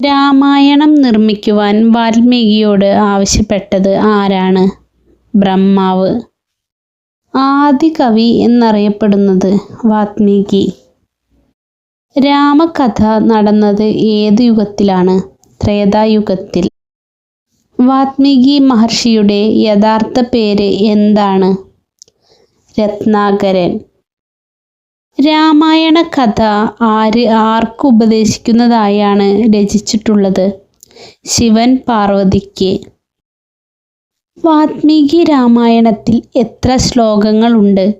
രാമായണം നിർമ്മിക്കുവാൻ വാൽമീകിയോട് ആവശ്യപ്പെട്ടത് ആരാണ്? ബ്രഹ്മാവ്. ആദികവി എന്നറിയപ്പെടുന്നത് വാത്മീകി രാമകഥ നടന്നത് ഏത് യുഗത്തിലാണ്? ത്രേതായുഗത്തിൽ. വാത്മീകി മഹർഷിയുടെ യഥാർത്ഥ പേര് എന്താണ്? രത്നാകരൻ. രാമായണ കഥ ആര് ആർക്ക് ഉപദേശിക്കുന്നതായാണ് രചിച്ചിട്ടുള്ളത്. ശിവൻ പാർവതിക്ക്. വാത്മീകി രാമായണത്തിൽ എത്ര ശ്ലോകങ്ങളുണ്ട്?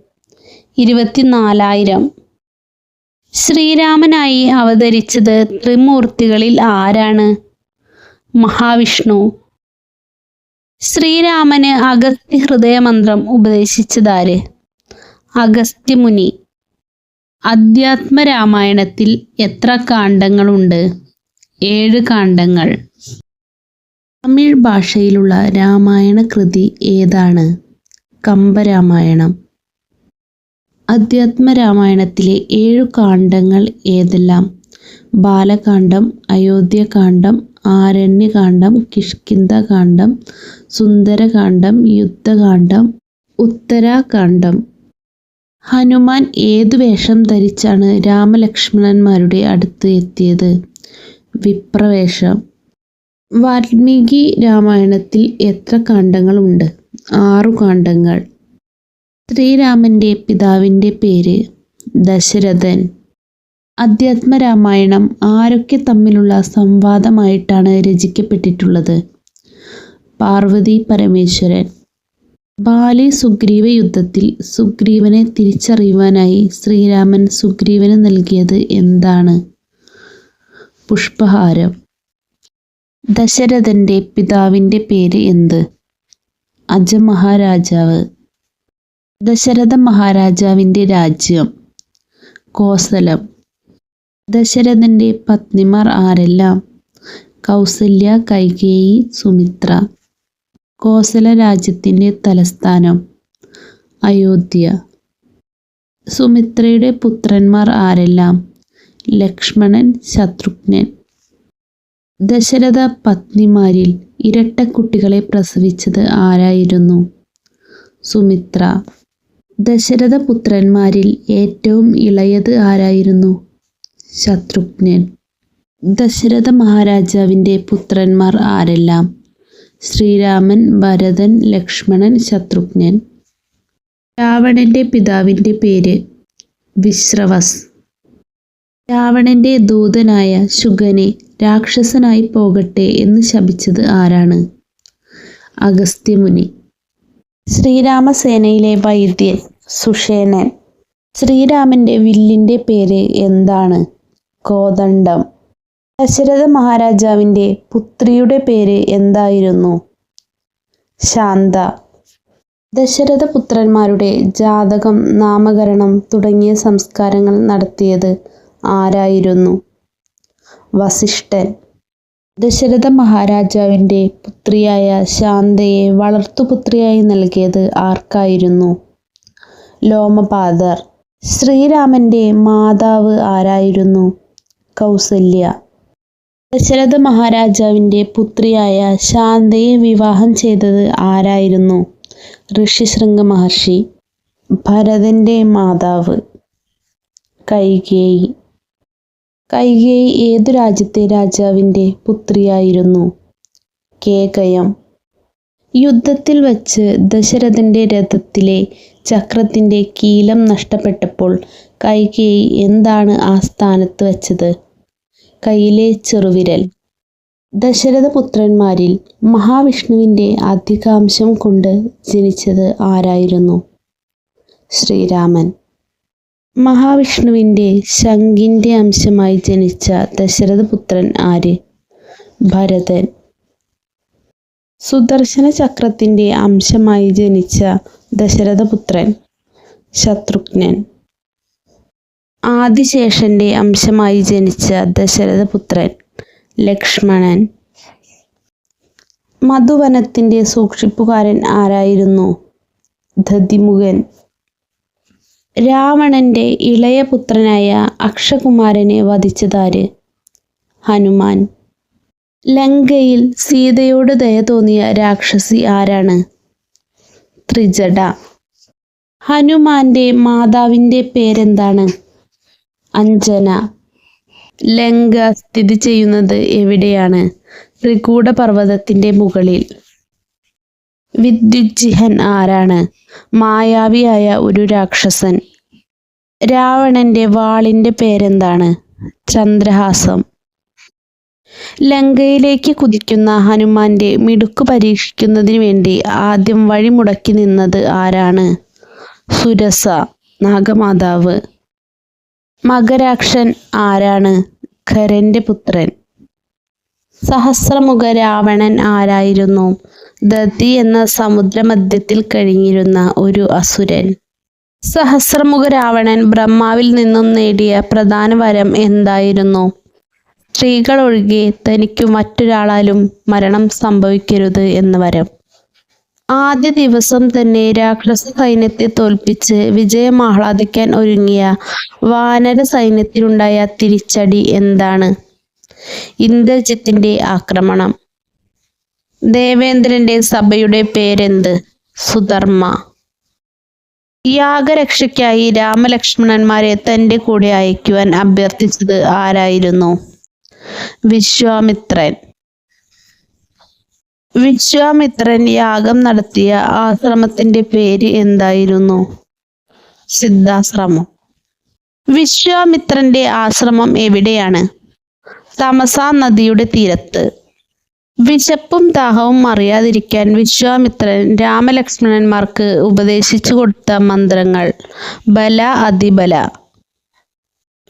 ഇരുപത്തിനാലായിരം. ശ്രീരാമനായി അവതരിച്ചത് ത്രിമൂർത്തികളിൽ ആരാണ്? മഹാവിഷ്ണു. ശ്രീരാമന് അഗസ്ത്യ ഹൃദയമന്ത്രം ഉപദേശിച്ചതാര്? അഗസ്ത്യമുനി. അധ്യാത്മരാമായണത്തിൽ എത്ര കാണ്ഡങ്ങളുണ്ട്? ഏഴ് കാണ്ഡങ്ങൾ. തമിഴ് ഭാഷയിലുള്ള രാമായണ കൃതി ഏതാണ്? കമ്പരാമായണം. അധ്യാത്മരാമായണത്തിലെ ഏഴു കാണ്ഡങ്ങൾ ഏതെല്ലാം? ബാലകാന്ഡം അയോധ്യകാന്ഡം ആരണ്യകാന്ഡം കിഷ്കിന്ധകാന്ഡം സുന്ദരകാന്ഡം യുദ്ധകാന്ഡം ഉത്തരാകാന്ഡം ഹനുമാൻ ഏതു വേഷം ധരിച്ചാണ് രാമലക്ഷ്മണന്മാരുടെ അടുത്ത് എത്തിയത്? വിപ്രവേഷം. വാൽമീകി രാമായണത്തിൽ എത്ര കാണ്ഡങ്ങളുണ്ട്? ആറു കാണ്ഡങ്ങൾ. ശ്രീരാമന്റെ പിതാവിന്റെ പേര് ദശരഥൻ. അധ്യാത്മരാമായണം ആരൊക്കെ തമ്മിലുള്ള സംവാദമായിട്ടാണ് രചിക്കപ്പെട്ടിട്ടുള്ളത്? പാർവതി പരമേശ്വരൻ. ബാലി സുഗ്രീവ യുദ്ധത്തിൽ സുഗ്രീവനെ തിരിച്ചറിയുവാനായി ശ്രീരാമൻ സുഗ്രീവന് നൽകിയത് എന്താണ്? പുഷ്പഹാരം. ദശരഥന്റെ പിതാവിന്റെ പേര് എന്ത്? അജമഹാരാജാവ്. ദശരഥ മഹാരാജാവിന്റെ രാജ്യം. കോസലം. ദശരഥന്റെ പത്നിമാർ ആരെല്ലാം? കൗസല്യ കൈകേയി സുമിത്ര. കോസല രാജ്യത്തിന്റെ തലസ്ഥാനം അയോധ്യ. സുമിത്രയുടെ പുത്രന്മാർ ആരെല്ലാം? ലക്ഷ്മണൻ ശത്രുഘ്നൻ. ദശരഥ പത്നിമാരിൽ ഇരട്ട കുട്ടികളെ പ്രസവിച്ചത് ആരായിരുന്നു? സുമിത്ര. ദശരഥ പുത്രന്മാരിൽ ഏറ്റവും ഇളയത് ആരായിരുന്നു? ശത്രുഘ്നൻ. ദശരഥ മഹാരാജാവിന്റെ പുത്രന്മാർ ആരെല്ലാം? ശ്രീരാമൻ ഭരതൻ ലക്ഷ്മണൻ ശത്രുഘ്നൻ. രാവണന്റെ പിതാവിന്റെ പേര് വിശ്രവസ്. രാവണന്റെ ദൂതനായ ശുഗനെ രാക്ഷസനായി പോകട്ടെ എന്ന് ശപിച്ചത് ആരാണ്? അഗസ്ത്യമുനി. ശ്രീരാമസേനയിലെ വൈദ്യൻ സുഷേനൻ. ശ്രീരാമന്റെ വില്ലിന്റെ പേര് എന്താണ്? കോദണ്ഡം. ദശരഥ മഹാരാജാവിന്റെ പുത്രിയുടെ പേര് എന്തായിരുന്നു? ശാന്ത. ദശരഥ പുത്രന്മാരുടെ ജാതകം നാമകരണം തുടങ്ങിയ സംസ്കാരങ്ങൾ നടത്തിയത് ആരായിരുന്നു? വസിഷ്ഠൻ. ദശരഥ മഹാരാജാവിന്റെ പുത്രിയായ ശാന്തയെ വളർത്തുപുത്രിയായി നൽകിയത് ആർക്കായിരുന്നു? ലോമപാദർ. ശ്രീരാമന്റെ മാതാവ് ആരായിരുന്നു? കൗസല്യ. ദശരഥ മഹാരാജാവിന്റെ പുത്രിയായ ശാന്തയെ വിവാഹം ചെയ്തത് ആരായിരുന്നു? ഋഷിശൃംഗ മഹർഷി ഭരതന്റെ മാതാവ് കൈകേയി. കൈകേയി ഏതു രാജ്യത്തെ രാജാവിന്റെ പുത്രിയായിരുന്നു? കേകയം. യുദ്ധത്തിൽ വച്ച് ദശരഥന്റെ രഥത്തിലെ ചക്രത്തിന്റെ കീലം നഷ്ടപ്പെട്ടപ്പോൾ കൈകേയി എന്താണ് ആ സ്ഥാനത്ത് വച്ചത്? കയ്യിലെ ചെറുവിരൽ. ദശരഥപുത്രന്മാരിൽ മഹാവിഷ്ണുവിന്റെ അധികാംശം കൊണ്ട് ജനിച്ചത് ആരായിരുന്നു? ശ്രീരാമൻ. മഹാവിഷ്ണുവിന്റെ ശംഖിന്റെ അംശമായി ജനിച്ച ദശരഥപുത്രൻ ആര്? ഭരതൻ. സുദർശന ചക്രത്തിന്റെ അംശമായി ജനിച്ച ദശരഥപുത്രൻ. ശത്രുഘ്നൻ. ആദിശേഷന്റെ അംശമായി ജനിച്ച ദശരഥപുത്രൻ ലക്ഷ്മണൻ. മധുവനത്തിന്റെ സൂക്ഷിപ്പുകാരൻ ആരായിരുന്നു? ധതിമുഖൻ. രാവണന്റെ ഇളയ പുത്രനായ അക്ഷകുമാരനെ വധിച്ചതാര്? ഹനുമാൻ. ലങ്കയിൽ സീതയോട് ദയ തോന്നിയ രാക്ഷസി ആരാണ്? ത്രിജട. ഹനുമാന്റെ മാതാവിന്റെ പേരെന്താണ്? അഞ്ജന. ലങ്ക സ്ഥിതി ചെയ്യുന്നത് എവിടെയാണ്? ത്രികൂട പർവതത്തിന്റെ മുകളിൽ വിദ്യുജിഹൻ ആരാണ്? മായാവിയായ ഒരു രാക്ഷസൻ. രാവണന്റെ വാളിന്റെ പേരെന്താണ്? ചന്ദ്രഹാസം. ലങ്കയിലേക്ക് കുതിക്കുന്ന ഹനുമാന്റെ മിടുക്ക് പരീക്ഷിക്കുന്നതിന് വേണ്ടി ആദ്യം വഴിമുടക്കി നിന്നത് ആരാണ്? സുരസ നാഗമാതാവ്. മകരാക്ഷൻ ആരാണ്? ഖരന്റെ പുത്രൻ. സഹസ്രമുഖ രാവണൻ ആരായിരുന്നു? ദത്തി എന്ന സമുദ്രമധ്യത്തിൽ കഴിഞ്ഞിരുന്ന ഒരു അസുരൻ. സഹസ്രമുഖ രാവണൻ ബ്രഹ്മാവിൽ നിന്നും നേടിയ പ്രധാന വരം എന്തായിരുന്നു? സ്ത്രീകൾ ഒഴികെ തനിക്കു മറ്റൊരാളാലും മരണം സംഭവിക്കരുത് എന്ന വരം. ആദ്യ ദിവസം തന്നെ രാക്ഷസ സൈന്യത്തെ തോൽപ്പിച്ച് വിജയം ആഹ്ലാദിക്കാൻ ഒരുങ്ങിയ വാനര സൈന്യത്തിനുണ്ടായ തിരിച്ചടി എന്താണ്? ഇന്ദ്രജിത്തിന്റെ ആക്രമണം. ദേവേന്ദ്രന്റെ സഭയുടെ പേരെന്ത്? സുധർമ്മ. യാഗരക്ഷയ്ക്കായി രാമലക്ഷ്മണന്മാരെ തന്റെ കൂടെ അയക്കുവാൻ അഭ്യർത്ഥിച്ചത് ആരായിരുന്നു? വിശ്വാമിത്രൻ. വിശ്വാമിത്രൻ യാഗം നടത്തിയ ആശ്രമത്തിന്റെ പേര് എന്തായിരുന്നു? സിദ്ധാശ്രമം. വിശ്വാമിത്രന്റെ ആശ്രമം എവിടെയാണ്? തമസ നദിയുടെ തീരത്ത്. വിശപ്പും ദാഹവും അറിയാതിരിക്കാൻ വിശ്വാമിത്രൻ രാമലക്ഷ്മണന്മാർക്ക് ഉപദേശിച്ചു കൊടുത്ത മന്ത്രങ്ങൾ ബല അതിബല.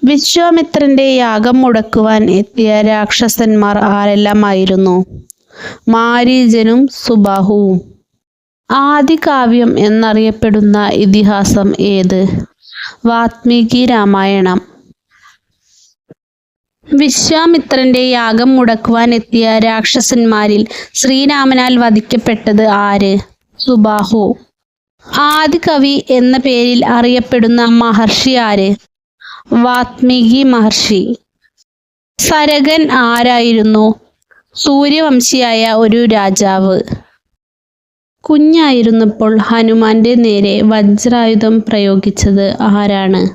വിശ്വാമിത്രന്റെ യാഗം മുടക്കുവാൻ എത്തിയ രാക്ഷസന്മാർ ആരെല്ലാമായിരുന്നു? മാരീജനും സുബാഹുവും. ആദികാവ്യം എന്നറിയപ്പെടുന്ന ഇതിഹാസം ഏത്? വാത്മീകി രാമായണം. വിശ്വാമിത്രന്റെ യാഗം മുടക്കുവാൻ എത്തിയ രാക്ഷസന്മാരിൽ ശ്രീരാമനാൽ വധിക്കപ്പെട്ടത് ആര്? സുബാഹു. ആദികവി എന്ന പേരിൽ അറിയപ്പെടുന്ന മഹർഷി ആര്? വാത്മീകി മഹർഷി. സരകൻ ആരായിരുന്നു? സൂര്യവംശിയായ ഒരു രാജാവ്. കുഞ്ഞായിരുന്നപ്പോൾ ഹനുമാന്റെ നേരെ വജ്രായുധം പ്രയോഗിച്ചത് ആരാണ്?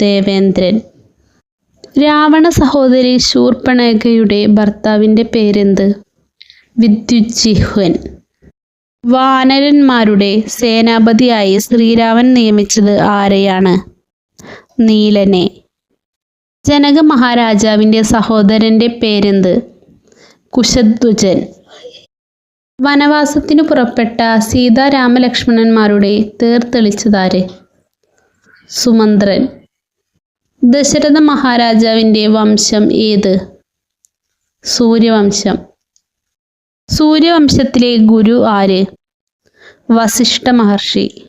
ദേവേന്ദ്രൻ. രാവണ സഹോദരി ശൂർപ്പണേഖയുടെ ഭർത്താവിന്റെ പേരെന്ത്? വിദ്യുജിഹ്വൻ വാനരന്മാരുടെ സേനാപതിയായി ശ്രീരാമൻ നിയമിച്ചത് ആരെയാണ്? നീലനെ. ജനക മഹാരാജാവിന്റെ സഹോദരന്റെ പേരെന്ത്? കുശധ്വജൻ. വനവാസത്തിനു പുറപ്പെട്ട സീതാരാമലക്ഷ്മണന്മാരുടെ തേർത്തെളിച്ചതാര് സുമന്ത്രൻ. ദശരഥ മഹാരാജാവിന്റെ വംശം ഏത്? സൂര്യവംശം. സൂര്യവംശത്തിലെ ഗുരു ആര്? വസിഷ്ഠ മഹർഷി.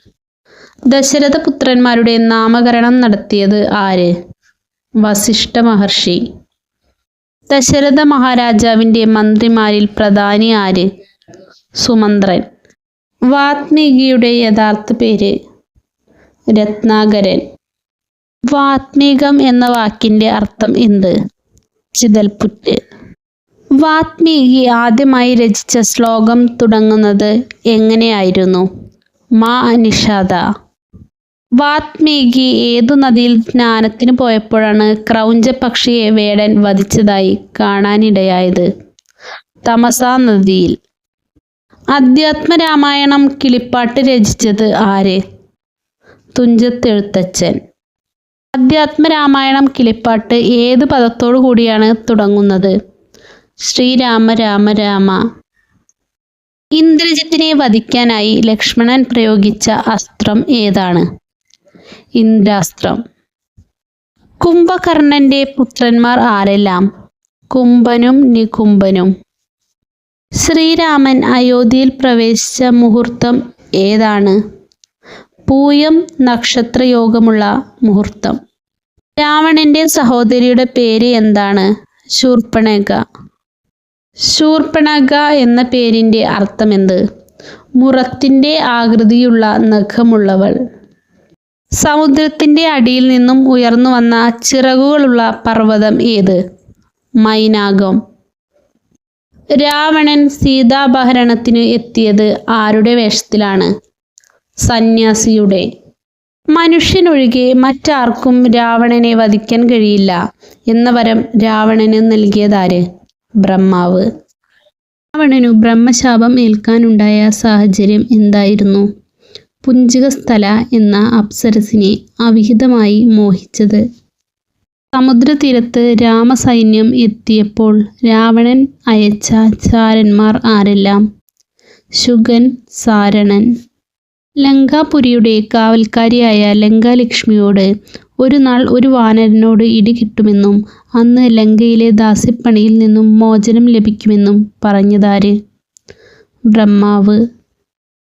ദശരഥ പുത്രന്മാരുടെ നാമകരണം നടത്തിയത് ആര്? വസിഷ്ഠ മഹർഷി. ദശരഥ മഹാരാജാവിന്റെ മന്ത്രിമാരിൽ പ്രധാനി ആര്? സുമന്ത്രൻ. വാത്മീകിയുടെ യഥാർത്ഥ പേര് രത്നാകരൻ. വാത്മീകം എന്ന വാക്കിന്റെ അർത്ഥം എന്ത്? ചിതൽപുറ്റ്. വാത്മീകി ആദ്യമായി രചിച്ച ശ്ലോകം തുടങ്ങുന്നത് എങ്ങനെയായിരുന്നു? മാ നിഷാദ വാത്മീകി ഏതു നദിയിൽ സ്നാനത്തിന് പോയപ്പോഴാണ് ക്രൗഞ്ച പക്ഷിയെ വേടൻ വധിച്ചതായി കാണാനിടയായത്. തമസാ നദിയിൽ. അധ്യാത്മരാമായണം കിളിപ്പാട്ട് രചിച്ചത് ആര്? തുഞ്ചത്തെഴുത്തച്ഛൻ. അധ്യാത്മരാമായണം കിളിപ്പാട്ട് ഏത് പദത്തോടു കൂടിയാണ് തുടങ്ങുന്നത്? ശ്രീരാമ രാമ രാമ. ഇന്ദ്രജിത്തിനെ വധിക്കാനായി ലക്ഷ്മണൻ പ്രയോഗിച്ച അസ്ത്രം ഏതാണ്? ഇന്ദ്രാസ്ത്രം. കുംഭകർണന്റെ പുത്രന്മാർ ആരെല്ലാം? കുംഭനും നികുംഭനും. ശ്രീരാമൻ അയോധ്യയിൽ പ്രവേശിച്ച മുഹൂർത്തം ഏതാണ്? പൂയം നക്ഷത്രയോഗമുള്ള മുഹൂർത്തം. രാവണന്റെ സഹോദരിയുടെ പേര് എന്താണ്? ശൂർപ്പണക ശൂർപ്പണക എന്ന പേരിന്റെ അർത്ഥമെന്ത്? മുറത്തിന്റെ ആകൃതിയുള്ള നഖമുള്ളവൾ. സമുദ്രത്തിന്റെ അടിയിൽ നിന്നും ഉയർന്നു വന്ന ചിറകുകളുള്ള പർവതം ഏത്? മൈനാകം രാവണൻ സീതാപഹരണത്തിന് എത്തിയത് ആരുടെ വേഷത്തിലാണ്? സന്യാസിയുടെ. മനുഷ്യനൊഴികെ മറ്റാർക്കും രാവണനെ വധിക്കാൻ കഴിയില്ല എന്ന വരം രാവണന് നൽകിയതാര്? ബ്രഹ്മാവ്. രാവണനു ബ്രഹ്മശാപം ഏൽക്കാനുണ്ടായ സാഹചര്യം എന്തായിരുന്നു? പുഞ്ചികസ്ഥല എന്ന അപ്സരസിനെ അവിഹിതമായി മോഹിച്ചത്. സമുദ്രതീരത്ത് രാമസൈന്യം എത്തിയപ്പോൾ രാവണൻ അയച്ച ചാരന്മാർ ആരെല്ലാം? ശുഗൻ സാരണൻ. ലങ്കാപുരിയുടെ കാവൽക്കാരിയായ ലങ്കാലക്ഷ്മിയോട് ഒരു നാൾ ഒരു വാനരനോട് ഇടി കിട്ടുമെന്നും അന്ന് ലങ്കയിലെ ദാസ്യപ്പണിയിൽ നിന്നും മോചനം ലഭിക്കുമെന്നും പറഞ്ഞതാര്? ബ്രഹ്മാവ്.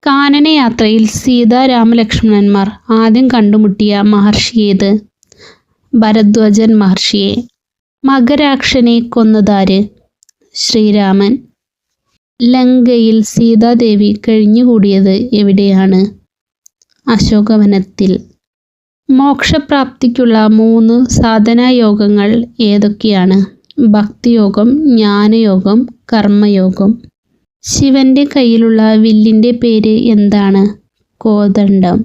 കാനനയാത്രയിൽ സീതാരാമലക്ഷ്മണന്മാർ ആദ്യം കണ്ടുമുട്ടിയ മഹർഷി ഏത്? ഭരദ്വാജൻ മഹർഷിയെ. മകരാക്ഷനെ കൊന്നതാര്? ശ്രീരാമൻ. ലങ്കയിൽ സീതാദേവി കഴിഞ്ഞുകൂടിയത് എവിടെയാണ്? അശോകവനത്തിൽ. മോക്ഷപ്രാപ്തിക്കുള്ള മൂന്ന് സാധനായോഗങ്ങൾ ഏതൊക്കെയാണ്? ഭക്തിയോഗം ജ്ഞാനയോഗം കർമ്മയോഗം. ശിവന്റെ കയ്യിലുള്ള വില്ലിന്റെ പേര് എന്താണ്? കോദണ്ഡം.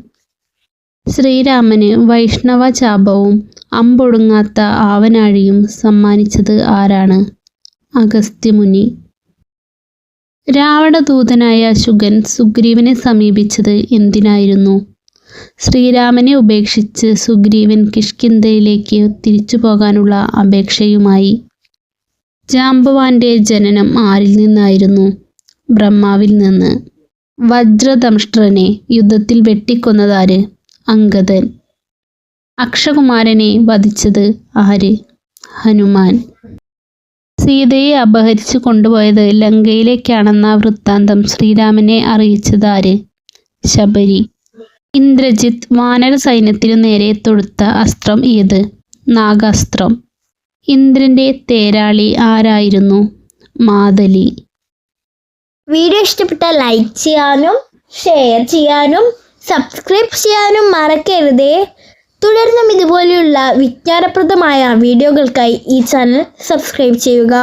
ശ്രീരാമന് വൈഷ്ണവ ചാപവും അമ്പൊടുങ്ങാത്ത ആവനാഴിയും സമ്മാനിച്ചത് ആരാണ്? അഗസ്ത്യമുനി. രാവണദൂതനായ ശുഗൻ സുഗ്രീവനെ സമീപിച്ചത് എന്തിനായിരുന്നു? ശ്രീരാമനെ ഉപേക്ഷിച്ച് സുഗ്രീവൻ കിഷ്കിന്ധയിലേക്ക് തിരിച്ചു പോകാനുള്ള അപേക്ഷയുമായി. ജാംബവാന്റെ ജനനം ആരിൽ നിന്നായിരുന്നു? ബ്രഹ്മാവിൽ നിന്ന്. വജ്രദംഷ്ട്രനെ യുദ്ധത്തിൽ വെട്ടിക്കൊന്നതാര്? അങ്കദൻ. അക്ഷകുമാരനെ വധിച്ചത് ആര്? ഹനുമാൻ. സീതയെ അപഹരിച്ചു കൊണ്ടുപോയത് ലങ്കയിലേക്കാണെന്ന വൃത്താന്തം ശ്രീരാമനെ അറിയിച്ചതാര് ശബരി. ഇന്ദ്രജിത്ത് വാനര സൈന്യത്തിനു നേരെ തൊടുത്ത അസ്ത്രം ഏത്? നാഗാസ്ത്രം. ഇന്ദ്രന്റെ തേരാളി ആരായിരുന്നു? മാതലി. വീഡിയോ ഇഷ്ടപ്പെട്ട ലൈക്ക് ചെയ്യാനും ഷെയർ ചെയ്യാനും സബ്സ്ക്രൈബ് ചെയ്യാനും മറക്കരുതേ. തുടർന്നും ഇതുപോലെയുള്ള വിജ്ഞാനപ്രദമായ വീഡിയോകൾക്കായി ഈ ചാനൽ സബ്സ്ക്രൈബ് ചെയ്യുക.